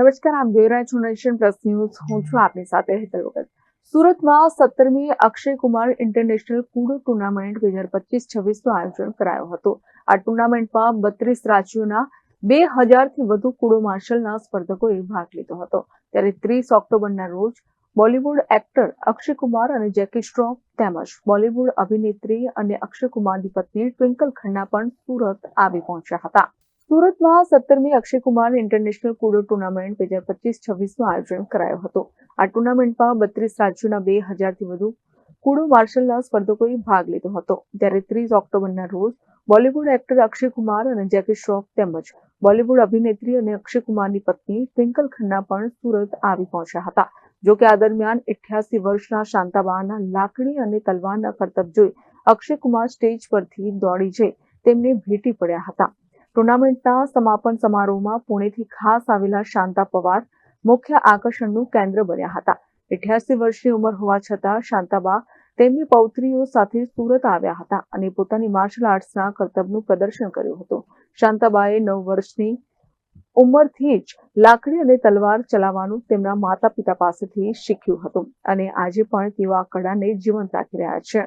નમસ્કાર, આપ જોઈ રહ્યા છો નેશન પ્લસ ન્યૂઝ. હું છું આપની સાથે હેતલ વગર સુરતમાં સત્તરમી Akshay Kumar international kudo tournament બે હજાર પચીસ છવ્વીસનું આયોજન કરાયું હતું. આ ટુર્નામેન્ટમાં બત્રીસ રાજ્યોના બે હજારથી વધુ કુડો માર્શલના સ્પર્ધકોએ ભાગ લીધો હતો. ત્યારે ત્રીસ ઓક્ટોબરના રોજ બોલિવૂડ એક્ટર અક્ષય કુમાર અને જેકી શ્રોફ તેમજ બોલિવૂડ અભિનેત્રી અને અક્ષય કુમારની પત્ની ટ્વિંકલ ખન્ના પણ સુરત આવી પહોંચ્યા હતા. સુરતમાં સત્તરમી Akshay Kumar international kudo tournament બે હજાર પચીસ છવ્વીસનું આયોજન કરાયો હતો. આ ટુર્નામેન્ટમાં બત્રીસ રાજ્યોના બે હજારથી વધુ કુડો માર્શલના સ્પર્ધકોએ ભાગ લીધો હતો. ત્યારે ત્રીસ ઓક્ટોબરના રોજ બોલિવૂડ એક્ટર અક્ષય કુમાર અને જેકી શ્રોફ તેમજ બોલિવૂડ અભિનેત્રી અને અક્ષય કુમારની પત્ની ટ્વિંકલ ખન્ના પણ સુરત આવી પહોંચ્યા હતા. જો કે આ દરમિયાન ઇઠ્યાસી વર્ષના શાંતાબાના લાકડી અને તલવારના કરતબ જોઈ અક્ષય કુમાર સ્ટેજ પરથી દોડી જઈ તેમને ભેટી પડ્યા હતા. ટુર્નામેન્ટના સમાપન સમારોહમાં પુણેથી ખાસ આવેલા શાંતા પવાર મુખ્ય આકર્ષણનું કેન્દ્ર બન્યા હતા. અઠ્યાસી વર્ષની ઉંમર હોવા છતાં શાંતાબા તેમની પૌત્રીઓ સાથે સુરત આવ્યા હતા અને પોતાની માર્શલ આર્ટ્સના કરતબનું પ્રદર્શન કર્યું હતું. શાંતાબાએ નવ વર્ષની ઉંમરથી જ લાકડી અને તલવાર ચલાવવાનું તેમના માતા પિતા પાસેથી શીખ્યું હતું અને આજે પણ તેઓ આ કળાને જીવંત રાખી રહ્યા છે.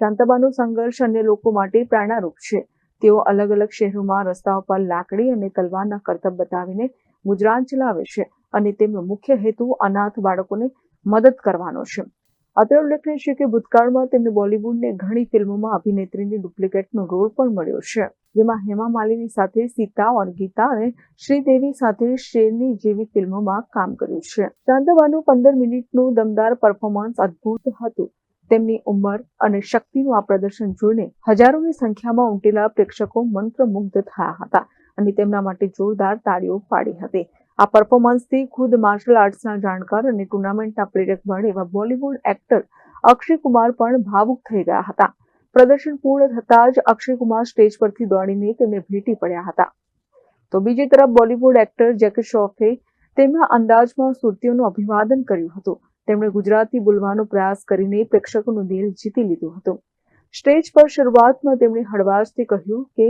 શાંતાબાનો સંઘર્ષ અન્ય લોકો માટે પ્રેરણારૂપ છે. તેઓ અલગ અલગ શહેરોમાં રસ્તાઓ પર લાકડી અને તલવારના કરતબ બતાવીને ગુજરાન ચલાવે છે અને તેમનો મુખ્ય હેતુ અનાથ બાળકોને મદદ કરવાનો છે. અત્રે ઉલ્લેખનીય છે કે ભૂતકાળમાં તેમને બોલિવૂડને ઘણી ફિલ્મોમાં અભિનેત્રીની ડુપ્લિકેટનો રોલ પણ મળ્યો છે, જેમાં હેમા માલિની સાથે સીતા ઓર ગીતા અને શ્રીદેવી સાથે શેરની જેવી ફિલ્મોમાં કામ કર્યું છે. ચાંદવાનું પંદર મિનિટનું દમદાર પરફોર્મન્સ અદ્ભુત હતું. તેમની ઉંમર અને શક્તિનું આ પ્રદર્શન જોઈને હજારોની સંખ્યામાં ઉમટેલા પ્રેક્ષકો મંત્રમુગ્ધ થયા હતા અને તેમના માટે જોરદાર તાળીઓ પાડી હતી. આ પરફોર્મન્સથી ખુદ માર્શલ આર્ટ્સના જાણકાર અને ટુર્નામેન્ટના પ્રેરક બળ એવા બોલિવૂડ એક્ટર અક્ષય કુમાર પણ ભાવુક થઈ ગયા હતા. પ્રદર્શન પૂર્ણ થતાં જ અક્ષય કુમાર સ્ટેજ પરથી દોડીને તેમને ભેટી પડ્યા હતા. તો બીજી તરફ બોલિવૂડ એક્ટર જેકી શ્રોફે તેમના અંદાજમાં સુરતીઓનું અભિવાદન કર્યું હતું. તેમણે ગુજરાતી બોલવાનો પ્રયાસ કરીને પ્રેક્ષકોનું દિલ જીતી લીધું હતું. સ્ટેજ પર શરૂઆતમાં તેમણે હળવાશથી કહ્યું કે,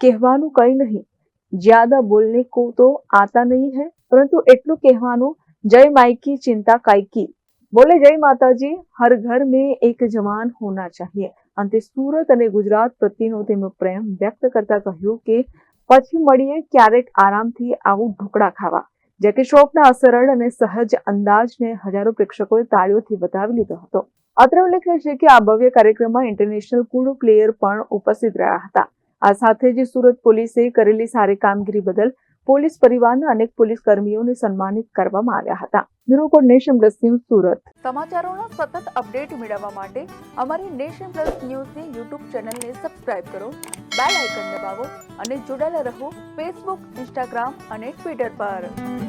કહેવાનું કંઈ નહીં. જ્યાદા બોલને કો તો આતા નહીં હે. પરંતુ એટલું કહેવાનું, જય માયકી ચિંતા કાયકી બોલે, જય માતાજી, હર ઘર મેં એક જવાન હોના ચાહીએ. અંતે સુરત અને ગુજરાત પ્રત્યેનો તેમનો પ્રેમ વ્યક્ત કરતા કહ્યું કે, પછી મળીએ ક્યારેક આરામથી આવું ઢોકળા ખાવા. જેકી શ્રોફના અસરળ અને સહજ અંદાજને હજારો પ્રેક્ષકોએ તાળીઓથી વધાવી લીધો હતો. અત્રે ઉલ્લેખનીય છે કે આ ભવ્ય કાર્યક્રમમાં ઇન્ટરનેશનલ કુડુ પ્લેયર પણ ઉપસ્થિત રહ્યા હતા. આ સાથે જ સુરત પોલીસે કરેલી સારી કામગીરી બદલ પોલીસ પરિવારના અનેક પોલીસ કર્મીઓને સન્માનિત કરવામાં આવ્યા હતા. Bureau nation plus news Surat. સમાચારોના સતત અપડેટ મેળવવા માટે અમારી નેશન પ્લસ ન્યૂઝની યુટ્યુબ ચેનલને સબસ્ક્રાઇબ કરો, બેલ આઇકન દબાવો અને જોડાયેલા રહો ફેસબુક, ઇન્સ્ટાગ્રામ અને ટ્વિટર પર.